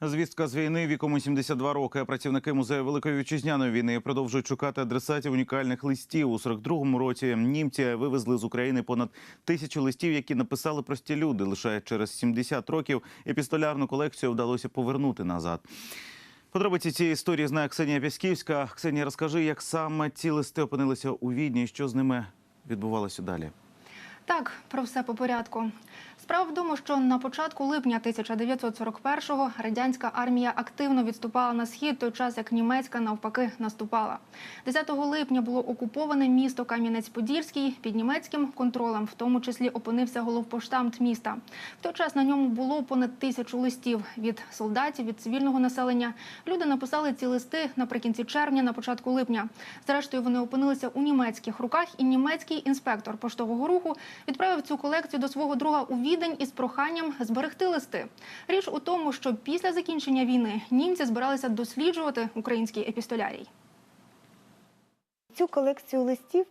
Звістка з війни віком 72 роки. Працівники музею Великої вітчизняної війни продовжують шукати адресатів унікальних листів. У 42-му році німці вивезли з України понад тисячу листів, які написали прості люди. Лише через 70 років епістолярну колекцію вдалося повернути назад. Подробиці цієї історії знає Ксенія Пясківська. Ксенія, розкажи, як саме ці листи опинилися у Відні і що з ними відбувалося далі. Так, про все по порядку. Справа в тому, що на початку липня 1941-го радянська армія активно відступала на схід, той час як німецька навпаки наступала. 10 липня було окуповане місто Кам'янець-Подільський під німецьким контролем, в тому числі опинився головпоштамт міста. В той час на ньому було понад тисячу листів від солдатів, від цивільного населення. Люди написали ці листи наприкінці червня, на початку липня. Зрештою, вони опинилися у німецьких руках, і німецький інспектор поштового руху відправив цю колекцію до свого друга у Відень із проханням зберегти листи. Річ у тому, що після закінчення війни німці збиралися досліджувати український епістолярій. Цю колекцію листів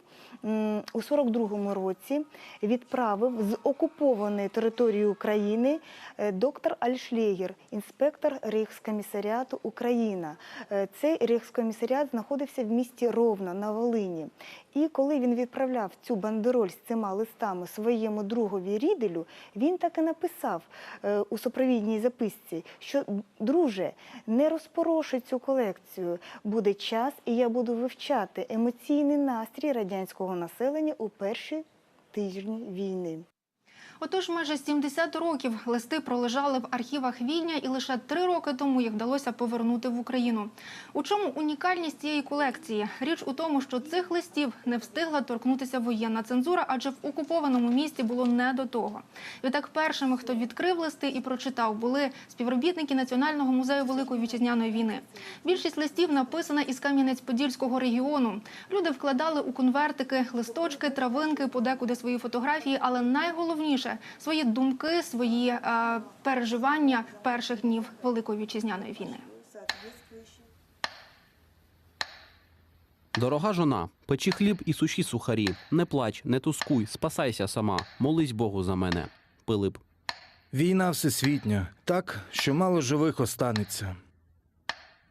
у 42-му році відправив з окупованої території України е, доктор Альшлєєр, інспектор Рейхскомісаріату Україна. Е, Цей рейхскомісаріат знаходився в місті Ровно на Волині. І коли він відправляв цю бандероль з цими листами своєму другові Ріделю, він так і написав е, у супровідній записці, що друже, не розпорошуй цю колекцію. Буде час, і я буду вивчати емоційний настрій радянського населення у перші тижні війни. Отож, майже 70 років листи пролежали в архівах Відня, і лише три роки тому їх вдалося повернути в Україну. У чому унікальність цієї колекції? Річ у тому, що цих листів не встигла торкнутися воєнна цензура, адже в окупованому місті було не до того. Відтак, першими, хто відкрив листи і прочитав, були співробітники Національного музею Великої вітчизняної війни. Більшість листів написана із Кам'янець-Подільського регіону. Люди вкладали у конвертики листочки, травинки, подекуди свої фотографії, але найголовніше свої думки, свої е, переживання перших днів Великої вітчизняної війни. Дорога жона, печи хліб і суші сухарі. Не плач, не тускуй, спасайся сама. Молись Богу за мене. Пилип. Війна всесвітня, так, що мало живих останеться.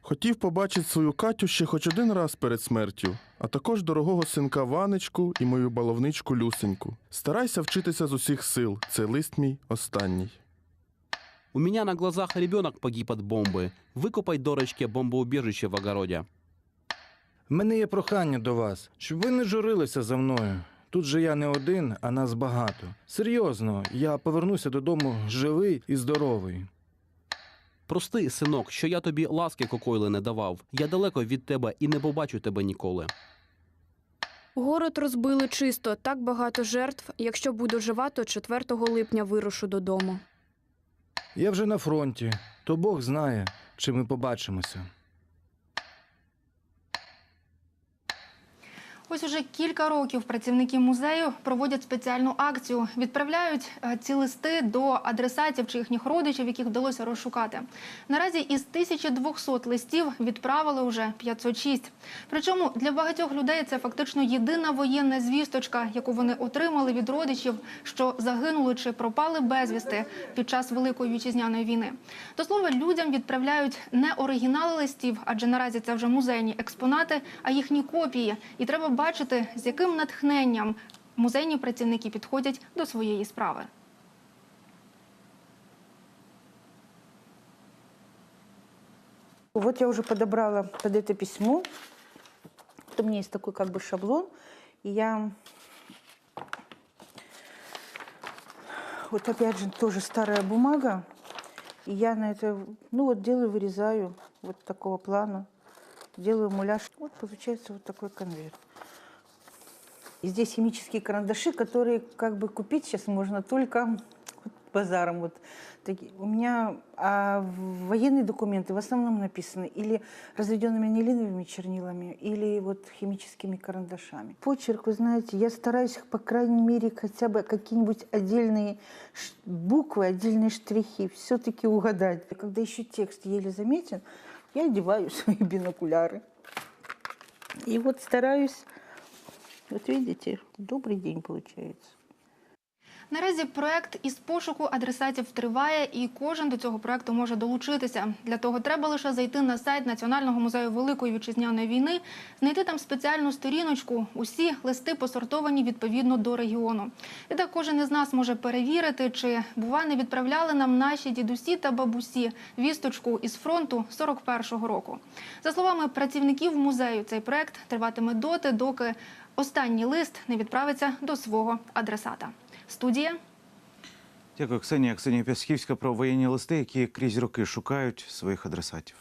Хотів побачити свою Катю ще хоч один раз перед смертю, а також дорогого синка Ванечку і мою баловничку Люсеньку. Старайся вчитися з усіх сил. Це лист мій останній. У меня на глазах ребенок погиб от бомбы. Выкопай дорочке бомбоубежище в огороде. В мене є прохання до вас, щоб ви не журилися за мною. Тут же я не один, а нас багато. Серйозно, я повернуся додому живий і здоровий. Прости, синок, що я тобі ласки кокойли не давав. Я далеко від тебе і не побачу тебе ніколи. Город розбили чисто, так багато жертв. Якщо буду жива, то 4 липня вирушу додому. Я вже на фронті, то Бог знає, чи ми побачимося. Ось уже кілька років працівники музею проводять спеціальну акцію. Відправляють е, ці листи до адресатів чи їхніх родичів, яких вдалося розшукати. Наразі із 1200 листів відправили вже 506. Причому для багатьох людей це фактично єдина воєнна звісточка, яку вони отримали від родичів, що загинули чи пропали безвісти під час Великої вітчизняної війни. До слова, людям відправляють не оригінали листів, адже наразі це вже музейні експонати, а їхні копії. І треба бачити, з яким натхненням музейні працівники підходять до своєї справи. Вот я уже подобрала под это письмо. Вот у меня есть такой как бы шаблон. И я... Вот опять же тоже старая бумага. И я на это, ну вот делаю, вырезаю вот такого плана. Делаю муляж. Вот получается вот такой конверт. И здесь химические карандаши, которые как бы купить сейчас можно только базаром. Вот такие. У меня а, военные документы в основном написаны или разведенными анилиновыми чернилами, или вот химическими карандашами. Почерк, вы знаете, я стараюсь, по крайней мере, хотя бы какие-нибудь отдельные буквы, отдельные штрихи все-таки угадать. Когда еще текст еле заметен, я одеваю свои бинокуляры. И вот стараюсь, вот видите, добрый день получается. Наразі проект із пошуку адресатів триває, і кожен до цього проекту може долучитися. Для того треба лише зайти на сайт Національного музею Великої вітчизняної війни, знайти там спеціальну сторіночку. Усі листи посортовані відповідно до регіону. І так кожен із нас може перевірити, чи бува не відправляли нам наші дідусі та бабусі вісточку із фронту 41-го року. За словами працівників музею, цей проект триватиме доти, доки останній лист не відправиться до свого адресата. Студія Дякую, Ксенія. Ксенія Пясхівська про воєнні листи, які крізь роки шукають своїх адресатів.